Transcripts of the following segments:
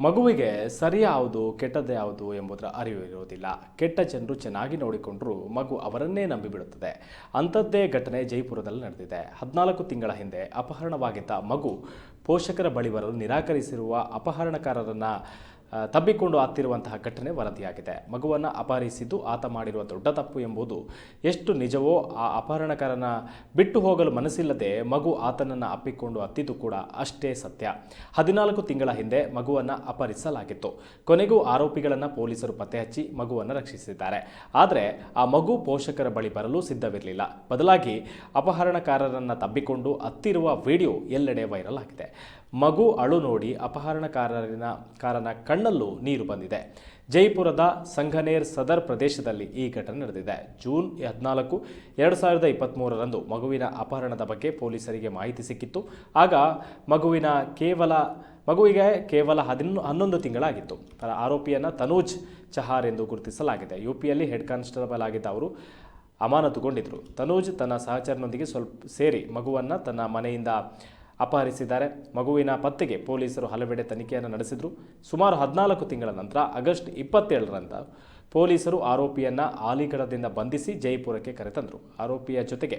ಮಗುವಿಗೆ ಸರಿ ಯಾವುದು ಕೆಟ್ಟದ್ದು ಯಾವುದು ಎಂಬುದರ ಅರಿವು ಇರುವುದಿಲ್ಲ. ಕೆಟ್ಟ ಜನರು ಚೆನ್ನಾಗಿ ನೋಡಿಕೊಂಡರೂ ಮಗು ಅವರನ್ನೇ ನಂಬಿಬಿಡುತ್ತದೆ. ಅಂಥದ್ದೇ ಘಟನೆ ಜೈಪುರದಲ್ಲಿ ನಡೆದಿದೆ. ಹದಿನಾಲ್ಕು ತಿಂಗಳ ಹಿಂದೆ ಅಪಹರಣವಾಗಿದ್ದ ಮಗು ಪೋಷಕರ ಬಳಿ ಬರಲು ನಿರಾಕರಿಸಿರುವ ಅಪಹರಣಕಾರರನ್ನ ತಬ್ಬಿಕೊಂಡು ಆಗ್ತಿರುವಂತಹ ಘಟನೆ ವರದಿಯಾಗಿದೆ. ಮಗುವನ್ನು ಅಪಹರಿಸಿದ್ದು ಆತ ಮಾಡಿರುವ ದೊಡ್ಡ ತಪ್ಪು ಎಂಬುದು ಎಷ್ಟು ನಿಜವೋ ಆ ಅಪಹರಣಕಾರನ ಬಿಟ್ಟು ಹೋಗಲು ಮನಸ್ಸಿಲ್ಲದೆ ಮಗು ಆತನನ್ನು ಅಪ್ಪಿಕೊಂಡು ಹತ್ತಿದ್ದು ಕೂಡ ಅಷ್ಟೇ ಸತ್ಯ. ಹದಿನಾಲ್ಕು ತಿಂಗಳ ಹಿಂದೆ ಮಗುವನ್ನು ಅಪಹರಿಸಲಾಗಿತ್ತು. ಕೊನೆಗೂ ಆರೋಪಿಗಳನ್ನು ಪೊಲೀಸರು ಪತ್ತೆ ಹಚ್ಚಿ ಮಗುವನ್ನು ರಕ್ಷಿಸಿದ್ದಾರೆ. ಆದರೆ ಆ ಮಗು ಪೋಷಕರ ಬಳಿ ಬರಲು ಸಿದ್ಧವಿರಲಿಲ್ಲ. ಬದಲಾಗಿ ಅಪಹರಣಕಾರರನ್ನು ತಬ್ಬಿಕೊಂಡು ಹತ್ತಿರುವ ವಿಡಿಯೋ ಎಲ್ಲೆಡೆ ವೈರಲ್ ಆಗಿದೆ. ಮಗು ಅಳು ನೋಡಿ ಅಪಹರಣಕಾರರಿನ ಕಾರನ ಕಣ್ಣಲ್ಲೂ ನೀರು ಬಂದಿದೆ. ಜೈಪುರದ ಸಂಘನೇರ್ ಸದರ್ ಪ್ರದೇಶದಲ್ಲಿ ಈ ಘಟನೆ ನಡೆದಿದೆ. ಜೂನ್ ಹದಿನಾಲ್ಕು, ಎರಡು ಸಾವಿರದ ಇಪ್ಪತ್ತ್ಮೂರರಂದು ಮಗುವಿನ ಅಪಹರಣದ ಬಗ್ಗೆ ಪೊಲೀಸರಿಗೆ ಮಾಹಿತಿ ಸಿಕ್ಕಿತ್ತು. ಆಗ ಮಗುವಿನ ಕೇವಲ, ಮಗುವಿಗೆ ಕೇವಲ ಹದಿನೊ, ಹನ್ನೊಂದು ತಿಂಗಳಾಗಿತ್ತು. ಆರೋಪಿಯನ್ನು ತನೂಜ್ ಚಹಾರ್ ಎಂದು ಗುರುತಿಸಲಾಗಿದೆ. ಯುಪಿಯಲ್ಲಿ ಹೆಡ್ ಕಾನ್ಸ್ಟೇಬಲ್ ಆಗಿದ್ದ ಅವರು ಅಮಾನತುಗೊಂಡಿದ್ದರು. ತನೂಜ್ ತನ್ನ ಸಹಚರನೊಂದಿಗೆ ಸ್ವಲ್ಪ ಸೇರಿ ಮಗುವನ್ನು ತನ್ನ ಮನೆಯಿಂದ ಅಪಹರಿಸಿದ್ದಾರೆ. ಮಗುವಿನ ಪತ್ತೆಗೆ ಪೊಲೀಸರು ಹಲವೆಡೆ ತನಿಖೆಯನ್ನು ನಡೆಸಿದರು. ಸುಮಾರು ಹದಿನಾಲ್ಕು ತಿಂಗಳ ನಂತರ ಆಗಸ್ಟ್ ಇಪ್ಪತ್ತೇಳರಂದು ಪೊಲೀಸರು ಆರೋಪಿಯನ್ನು ಆಲಿಗಡದಿಂದ ಬಂಧಿಸಿ ಜೈಪುರಕ್ಕೆ ಕರೆತಂದರು. ಆರೋಪಿಯ ಜೊತೆಗೆ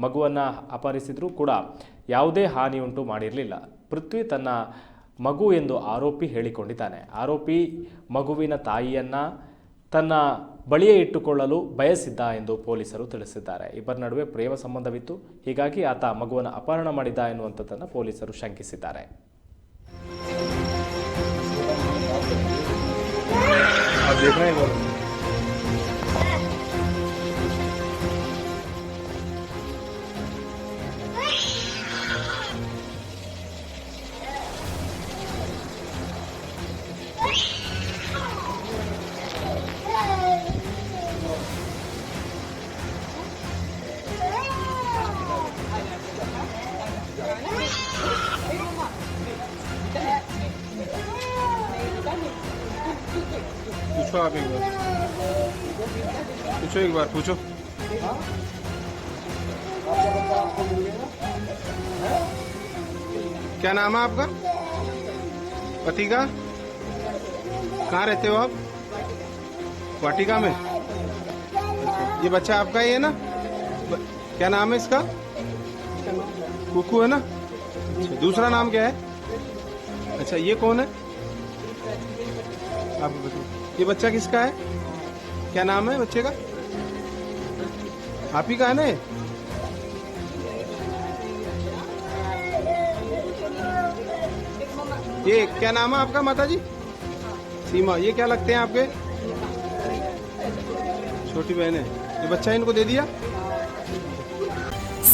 ಮಗುವನ್ನು ಅಪಹರಿಸಿದರೂ ಕೂಡ ಯಾವುದೇ ಹಾನಿಯುಂಟು ಮಾಡಿರಲಿಲ್ಲ. ಪೃಥ್ವಿ ತನ್ನ ಮಗು ಎಂದು ಆರೋಪಿ ಹೇಳಿಕೊಂಡಿದ್ದಾನೆ. ಆರೋಪಿ ಮಗುವಿನ ತಾಯಿಯನ್ನು ತನ್ನ ಬಳಿಯೇ ಇಟ್ಟುಕೊಳ್ಳಲು ಬಯಸಿದ್ದ ಎಂದು ಪೊಲೀಸರು ತಿಳಿಸಿದ್ದಾರೆ ಇಬ್ಬರ ನಡುವೆ ಪ್ರೇಮ ಸಂಬಂಧವಿತ್ತು ಹೀಗಾಗಿ ಆತ ಮಗುವನ್ನು ಅಪಹರಣ ಮಾಡಿದ್ದ ಎನ್ನುವಂಥದ್ದನ್ನು ಪೊಲೀಸರು ಶಂಕಿಸಿದ್ದಾರೆ आप देख रहे हैं पूछो आप एक बार पूछो एक बार पूछो। क्या नाम है आपका? पति का कहाँ रहते हो आप? वाटिका में? ये बच्चा आपका ही है ना? क्या नाम है इसका? कुकू है ना? अच्छा, दूसरा नाम क्या है? अच्छा ये कौन है? आप बताइए ये बच्चा किसका है क्या नाम है बच्चे का आप ही का है ना ये? ये क्या नाम है आपका माता जी सीमा ये क्या लगते हैं आपके छोटी बहन है ये बच्चा इनको दे दिया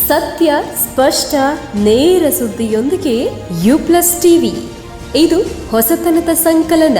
ಸತ್ಯ ಸ್ಪಷ್ಟ ನೇರ ಸುದ್ದಿಯೊಂದಿಗೆ ಯು ಪ್ಲಸ್ ಟಿವಿ ಇದು ಹೊಸತನದ ಸಂಕಲನ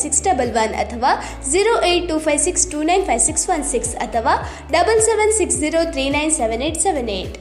six double one ಅಥವಾ zero eight two five six two nine five six one six ಅಥವಾ double seven six zero three nine seven eight seven eight